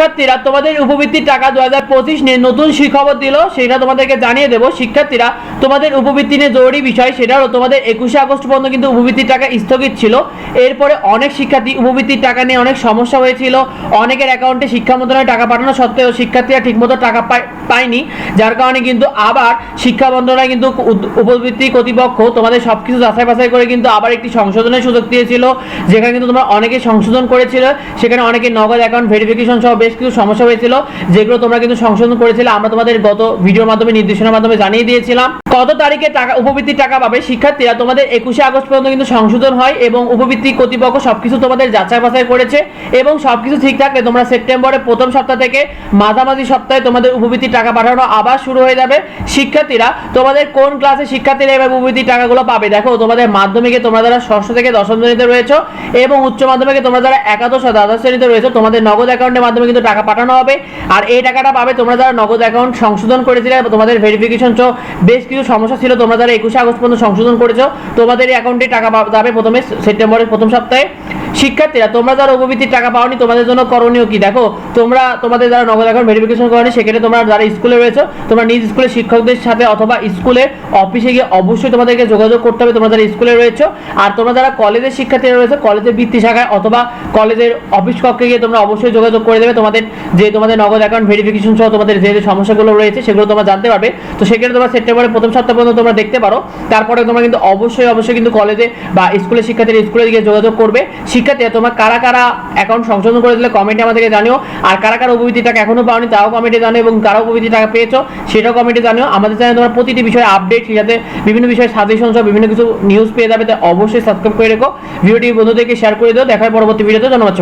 শিক্ষার্থীরা তোমাদের উপবৃত্তির টাকা দু হাজার পঁচিশ নিয়ে নতুন সুখবর দিল, সেটা তোমাদেরকে জানিয়ে দেবো। শিক্ষার্থীরা, তোমাদের উপবৃত্তি নিয়ে জরুরি বিষয় সেটাও তোমাদের একুশে আগস্ট পর্যন্ত কিন্তু উপবৃত্তির টাকা স্থগিত ছিল। এরপরে অনেক শিক্ষার্থী উপবৃত্তির টাকা নিয়ে অনেক সমস্যা হয়েছিল। অনেকের অ্যাকাউন্টে শিক্ষা মন্ত্রণালয় টাকা পাঠানো সত্ত্বেও শিক্ষার্থীরা ঠিকমতো টাকা পায়- পায়নি। যার কারণে কিন্তু আবার শিক্ষা মন্ত্রণালয় কিন্তু উপবৃত্তি কর্তৃপক্ষ তোমাদের সব কিছু যাচাই বাছাই করে কিন্তু আবার একটি সংশোধনের সুযোগ দিয়েছিল। যেখানে কিন্তু তোমরা অনেকে সংশোধন করেছিল। সেখানে অনেকে নগদ অ্যাকাউন্ট ভেরিফিকেশন সহ বেশ কিছু সমস্যা হয়েছিল, যেগুলো তোমরা কিন্তু সংশোধন করেছিলে। আমরা তোমাদের গত ভিডিওর মাধ্যমে, নির্দেশনার মাধ্যমে জানিয়ে দিয়েছিলাম। কত তারিখে টাকা, উপবৃত্তির টাকা পাবে? শিক্ষার্থীরা, তোমাদের একুশে আগস্ট পর্যন্ত কিন্তু সংশোধন হয় এবং উপবৃত্তি কর্তৃপক্ষ সবকিছু তোমাদের যাচাই বাছাই করেছে এবং সবকিছু ঠিক থাকলে তোমরা সেপ্টেম্বরের প্রথম সপ্তাহ থেকে মাঝামাঝি সপ্তাহে তোমাদের উপবৃত্তির টাকা পাঠানো আবার শুরু হয়ে যাবে। শিক্ষার্থীরা, তোমাদের কোন ক্লাসে শিক্ষার্থীরা এবার উপবৃত্তির টাকাগুলো পাবে? দেখো, তোমাদের মাধ্যমিকে তোমরা যারা ষষ্ঠ থেকে দশম শ্রেণীতে রয়েছে এবং উচ্চ মাধ্যমিকে তোমরা যারা একাদশ দ্বাদশ শ্রেণীতে রয়েছে, তোমাদের নগদ অ্যাকাউন্টের মাধ্যমে কিন্তু টাকা পাঠানো হবে। আর এই টাকাটা পাবে তোমরা যারা নগদ অ্যাকাউন্ট সংশোধন করেছিলে, তোমাদের ভেরিফিকেশন সহ বেশ কিছু সমস্যা ছিল, তোমরা যারা একুশে আগস্ট পর্যন্ত সংশোধন করেছ। তোমাদের অ্যাকাউন্টে টাকা যাবে প্রথমে, সেপ্টেম্বরের প্রথম সপ্তাহে। শিক্ষার্থীরা, তোমরা যারা উপবৃত্তির টাকা পাওনি, তোমাদের জন্য করণীয় কি? দেখো, তোমরা, তোমাদের যারা নগদ অ্যাকাউন্ট ভেরিফিকেশন করেনি, সেক্ষেত্রে তোমরা যারা স্কুলে রয়েছো, তোমরা নিজ স্কুলের শিক্ষকদের সাথে অথবা স্কুলের অফিসে গিয়ে অবশ্যই তোমাদেরকে যোগাযোগ করতে হবে, তোমরা যারা স্কুলে রয়েছো। আর তোমরা যারা কলেজের শিক্ষার্থীরা রয়েছে, কলেজের বৃত্তি শাখায় অথবা কলেজের অফিস কক্ষে গিয়ে তোমরা অবশ্যই যোগাযোগ করে দেবে। তোমাদের যে তোমাদের নগদ অ্যাকাউন্ট ভেরিফিকেশন সহ তোমাদের যে যে সমস্যাগুলো রয়েছে, সেগুলো তোমরা জানতে পারবে। তো সেক্ষেত্রে তোমরা সেপ্টেম্বরের প্রথম সপ্তাহ পর্যন্ত তোমরা দেখতে পারো। তারপরে তোমরা কিন্তু অবশ্যই অবশ্যই কিন্তু কলেজে বা স্কুলের শিক্ষার্থীরা স্কুলে গিয়ে যোগাযোগ করবে। শিক্ষার্থীরা তোমরা কারা কারা অ্যাকাউন্ট সংশোধন করে দিলে কমেন্টে আমাদেরকে জানিও। আর কারা কারা উপবৃত্তি টাকা এখনও পাওনি তাও কমেন্টে জানো এবং কারা উপবৃত্তি টাকা পেয়েছ সেটাও কমেন্টে জানিও। আমাদের চ্যানেলে তোমার প্রতিটি বিষয়ে আপডেট যাতে বিভিন্ন বিষয়ে সাজেশন সহ বিভিন্ন কিছু নিউজ পেয়ে যাবে, তাই অবশ্যই সাবস্ক্রাইব করে রেখো। ভিডিওটি বন্ধুদেরকে শেয়ার করে দিও। দেখার পরবর্তী ভিডিওতে ধন্যবাদ